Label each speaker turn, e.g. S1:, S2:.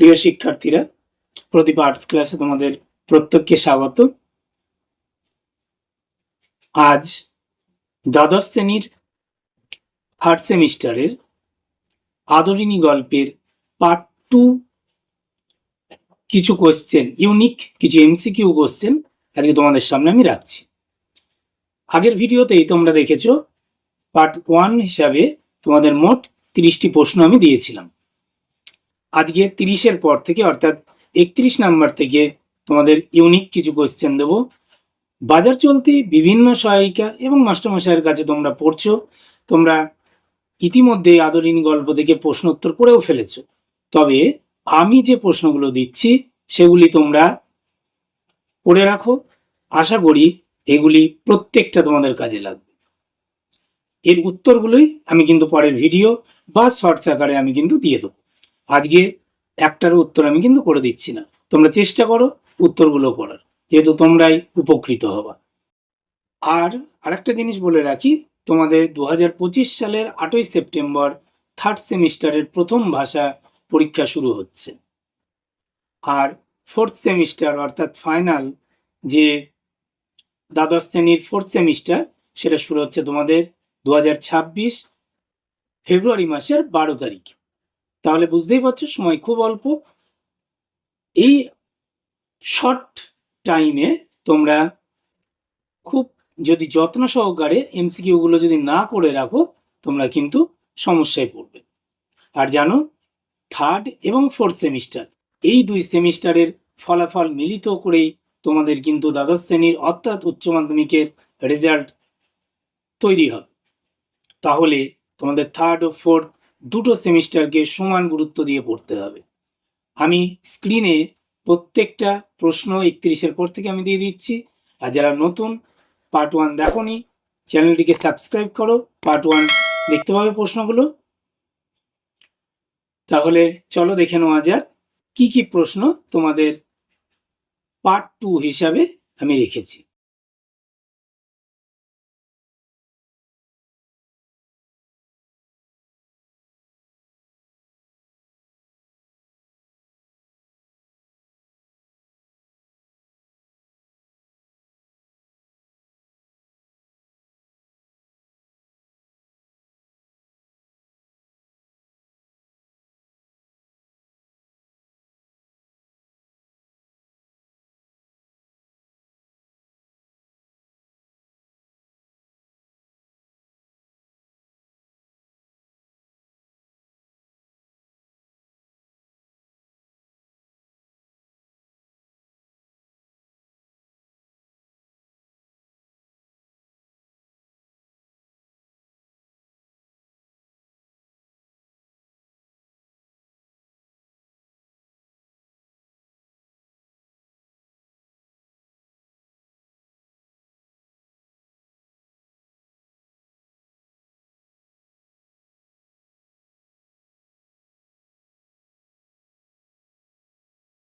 S1: প্রিয় শিক্ষার্থীরা, প্রদীপ আর্টস ক্লাসে তোমাদের প্রত্যেককে স্বাগত। আজ দ্বাদশ শ্রেণির থার্ড সেমিস্টারের আদরিণী গল্পের পার্ট টু কিছু কোশ্চেন ইউনিক কিছু এমসিকিউ কোশ্চেন আজকে তোমাদের সামনে আমি রাখছি। আগের ভিডিওতেই তোমরা দেখেছ পার্ট ওয়ান হিসাবে তোমাদের মোট তিরিশটি প্রশ্ন আমি দিয়েছিলাম। আজকে তিরিশের পর থেকে, অর্থাৎ একত্রিশ নাম্বার থেকে তোমাদের ইউনিক কিছু কোশ্চেন দেবো। বাজার চলতি বিভিন্ন সহায়িকা এবং মাস্টারমশাইয়ের কাছে তোমরা পড়ছো। তোমরা ইতিমধ্যে আদরিনী গল্প থেকে প্রশ্ন উত্তর করেও ফেলেছো। তবে আমি যে প্রশ্নগুলো দিচ্ছি, সেগুলি তোমরা পড়ে রাখো। আশা করি এগুলি প্রত্যেকটা তোমাদের কাজে লাগবে। এর উত্তরগুলোই আমি কিন্তু পরের ভিডিও বা শর্টস আকারে আমি কিন্তু দিয়ে দেবো। আজকে একটারও উত্তর আমি কিন্তু করে দিচ্ছি না। তোমরা চেষ্টা করো উত্তরগুলো করার, যেহেতু তোমরাই উপকৃত হবা। আর আরেকটা জিনিস বলে রাখি, তোমাদের দু হাজার পঁচিশ সালের আটই সেপ্টেম্বর থার্ড সেমিস্টারের প্রথম ভাষা পরীক্ষা শুরু হচ্ছে। আর ফোর্থ সেমিস্টার অর্থাৎ ফাইনাল যে দ্বাদশ শ্রেণির ফোর্থ সেমিস্টার সেটা শুরু হচ্ছে তোমাদের দু হাজার ছাব্বিশ ফেব্রুয়ারি মাসের বারো তারিখ। তাহলে বুঝতেই পারছ, সময় খুব অল্প। এই শর্ট টাইমে তোমরা খুব যদি যত্ন সহকারে এমসিকিউগুলো যদি না করে রাখো, তোমরা কিন্তু সমস্যায় পড়বে। আর জানো থার্ড এবং ফোর্থ সেমিস্টার এই দুই সেমিস্টারের ফলাফল মিলিত করেই তোমাদের কিন্তু দ্বাদশ শ্রেণির অর্থাৎ উচ্চ মাধ্যমিকের রেজাল্ট তৈরি হবে। তাহলে তোমাদের থার্ড ও ফোর্থ দুটো সেমিস্টারকে সমান গুরুত্ব দিয়ে পড়তে হবে। আমি স্ক্রিনে প্রত্যেকটা প্রশ্ন একত্রিশের পর থেকে আমি দিয়ে দিচ্ছি। আর যারা নতুন পার্ট ওয়ান দেখোনি চ্যানেলটিকে সাবস্ক্রাইব করো। পার্ট ওয়ান দেখতে পাবে প্রশ্নগুলো। তাহলে চলো দেখে নেওয়া যাক, কি কি প্রশ্ন তোমাদের পার্ট টু হিসাবে আমি রেখেছি।